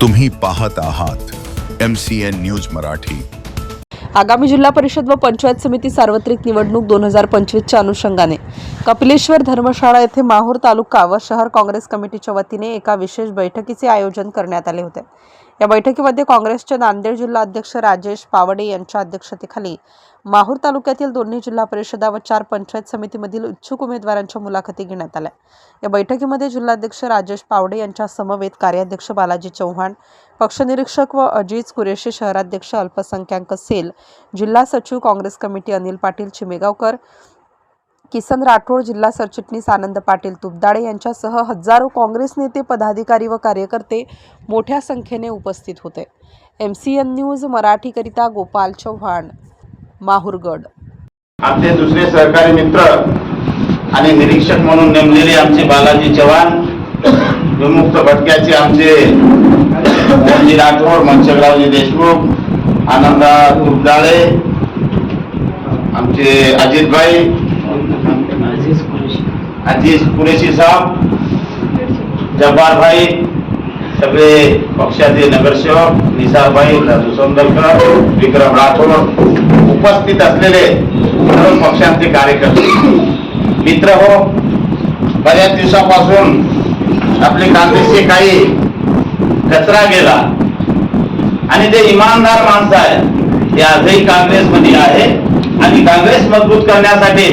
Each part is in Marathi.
तुम्ही पाहत आहात M C N news Marathi. आगामी जिल्हा परिषद व पंचायत समिती सार्वत्रिक निवडणूक दोन हजार पंचवीसच्या अनुषंगाने. कपिलेश्वर धर्मशाळा येथे माहूर तालुका व शहर काँग्रेस कमिटीच्या वतीने एका विशेष बैठकीचे आयोजन करण्यात आले होते. या बैठकीमध्ये काँग्रेसचे नांदेड जिल्हा अध्यक्ष राजेश पावडे यांच्या अध्यक्षतेखाली माहूर तालुक्यातील दोन्ही जिल्हा परिषदा व चार पंचायत समितीमधील इच्छुक उमेदवारांच्या मुलाखती घेण्यात आल्या. या बैठकीमध्ये जिल्हाध्यक्ष राजेश पावडे यांच्या समवेत कार्याध्यक्ष बालाजी चव्हाण पक्षनिरीक्षक व अजिज कुरेशी शहराध्यक्ष अल्पसंख्याक सेल जिल्हा सचिव काँग्रेस कमिटी अनिल पाटील चिमेगावकर किसन राठोड जिल्हा सरचिटणीस आनंद पाटील तुपदाळे यांच्यासह हजारो काँग्रेस नेते पदाधिकारी व कार्यकर्ते मोठ्या संख्येने उपस्थित होते. एम सी एन न्यूज मराठीकरिता गोपाल चव्हाण माहुरगड. आमचे दुसरे सहकारी मित्र आणि निरीक्षक म्हणून नेमलेले आमचे बालाजी चव्हाण विमुक्त भटक्याचे आमचे मोहनजी राठोड मनसकरावजी देशमुख आनंदा तुपदाळे आमचे अजितभाई अजीज कुरेशी साहेब जब्बार भाई सगळे पक्षाचे नगरसेवक निसारभाई राजू सोंदलकर विक्रम राठोड उपस्थित असलेले सर्व पक्षांचे कार्यकर्ते. मित्र हो बऱ्याच दिवसापासून आपले काँग्रेसचे काही कचरा गेला आणि ते इमानदार माणसं आहे ते आजही काँग्रेसमध्ये आहे आणि काँग्रेस मजबूत करण्यासाठी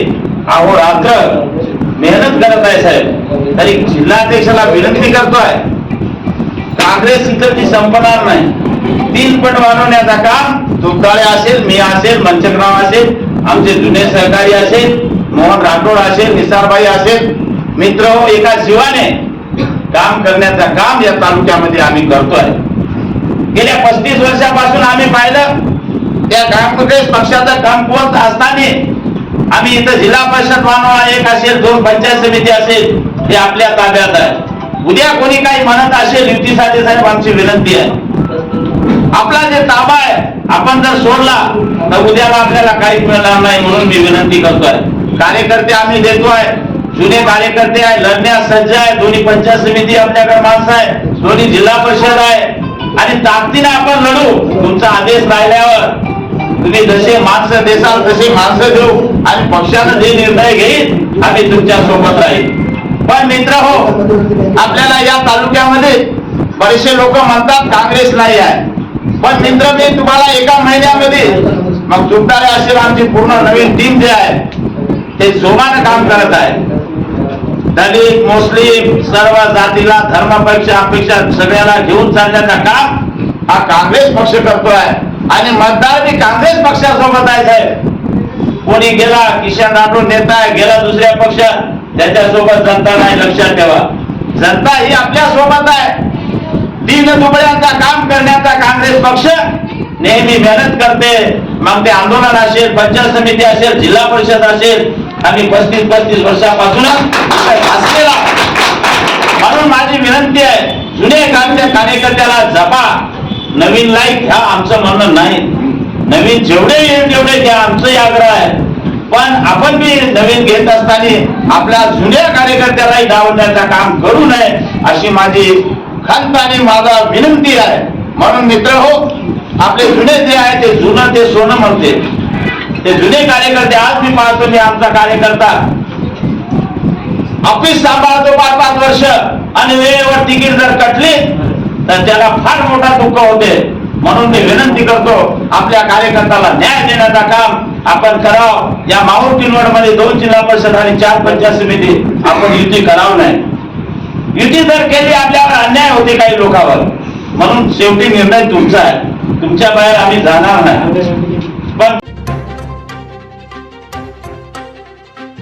अहोरात्र मेहनत करत आहे साहेब. तरी जिल्हाध्यक्षाला विनंती करतोय काँग्रेस इकडची संपणार नाही. तीन पट वाढवण्याचा काम तुपदाळे असेल मी असेल मंचकराव असेल आमचे जुने सहकारी असेल मोहन राठोड असेल निसारबाई असेल. मित्र हो एका जीवाने काम करण्याचं काम या तालुक्यामध्ये आम्ही करतोय. गेल्या पस्तीस वर्षापासून आम्ही पाहिलं त्या काँग्रेस पक्षाचं काम कमकुवत असताना आम्ही इथं जिल्हा परिषद मानवा एक असेल दोन पंचायत समिती असेल हे आपल्या ताब्यात आहे. उद्या कोणी काही म्हणत असेल युतीसाठी साहेब आमची विनंती आहे. आपला जे ताबा आहे आपण जर सोडला तर उद्याला आपल्याला काहीच मिळणार नाही म्हणून मी विनंती करतोय. कार्यकर्ते आम्ही देतोय जुने कार्यकर्ते आहे लढण्यास सज्ज आहे. दोन्ही पंचायत समिती आपल्याकडे माणसं आहे. दोन्ही जिल्हा परिषद आहे. आणि ताकदीने आपण लढू. तुमचा आदेश राहिल्यावर तुम्ही जसे माणसं देसाल तसे माणसं देऊ. आणि पक्षानं जे निर्णय घेईल आम्ही तुमच्यासोबत राहील. पण मित्र हो आपल्याला या तालुक्यामध्ये बरेचसे लोक म्हणतात काँग्रेस नाही आहे. पण मित्र मी तुम्हाला एका महिन्यामध्ये मग चुकणारे असेल आमची पूर्ण नवीन टीम जे आहे ते जोमानं काम करत आहे. दलित मुस्लिम सर्व जातीला धर्मपेक्षा अपेक्षा सगळ्याला घेऊन चालण्याचं काम हा काँग्रेस पक्ष करतोय. आणि मतदार मी काँग्रेस पक्षासोबत आहे साहेब. कोणी गेला किशन राठोड नेता आहे गेला दुसऱ्या पक्षात त्याच्यासोबत जनता नाही लक्षात ठेवा. जनता ही आपल्यासोबत आहे. तीन दुबळ्यांचा काम करण्याचा काँग्रेस पक्ष नेहमी मेहनत करते. मग ते आंदोलन असेल पंचायत समिती असेल जिल्हा परिषद असेल आम्ही पस्तीस पस्तीस वर्षापासून असलेला म्हणून माझी विनंती आहे जुने कामच्या कार्यकर्त्याला जपा. नवीन लाईक घ्या आमचं म्हणणं नाही. नवीन जेवढे येईल तेवढे घ्या आमचंही आग्रह आहे. पण आपण बी नवीन घेत असताना आपल्या जुन्या कार्यकर्त्यालाही डावण्याचं काम करू नये अशी माझी खंत आणि माझा विनंती आहे. म्हणून मित्र हो आपले जुने जे आहे ते जुनं ते सोनं म्हणते. ते जुने कार्यकर्ते आज मी पाहतो मी आमचा कार्यकर्ता. ऑफिस सांभाळतो पाच पाच वर्ष आणि वेळेवर तिकीट जर कटली तर त्याला फार मोठा दुःख होते. म्हणून मी विनंती करतो आपल्या कार्यकर्त्याला न्याय देण्याचा काम आपण करावं. या माहूर किनवडमध्ये दोन जिल्हा परिषद आणि चार पंचायत समिती आपण युती करावं नाही. युती जर केली आपल्यावर अन्याय होते काही लोकांवर. म्हणून शेवटी निर्णय तुमचा आहे. तुमच्या बाहेर आम्ही जाणार नाही. पण